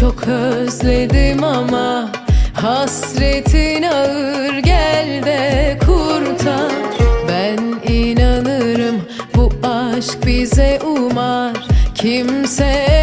Çok özledim ama hasretin ağır. Gel de kurtar. Ben inanırım bu aşk bize umar. Kimse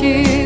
ki